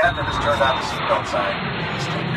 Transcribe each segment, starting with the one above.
captain has turned on the seatbelt sign.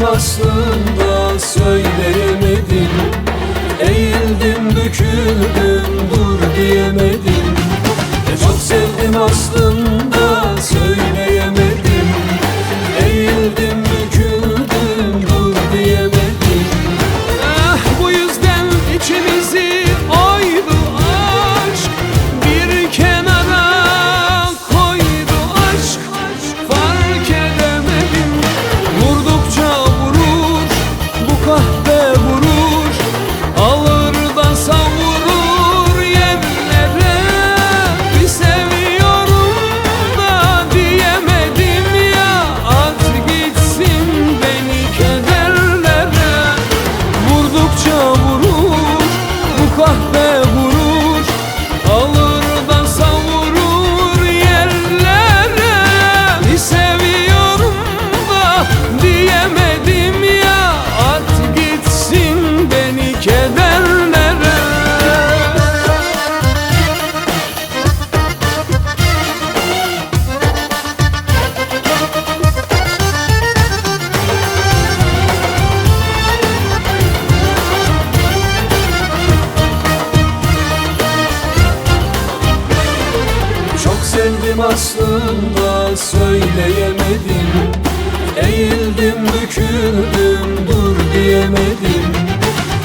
Çok sevdim aslında söyleyemedim Eğildim büküldüm dur diyemedim. E Çok sevdim aslında söyleyemedim Eğildim Gücendim aslında söyleyemedim. Eğildim büküldüm dur diyemedim.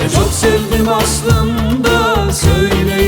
E Çok sevdim aslında söyleyemedim.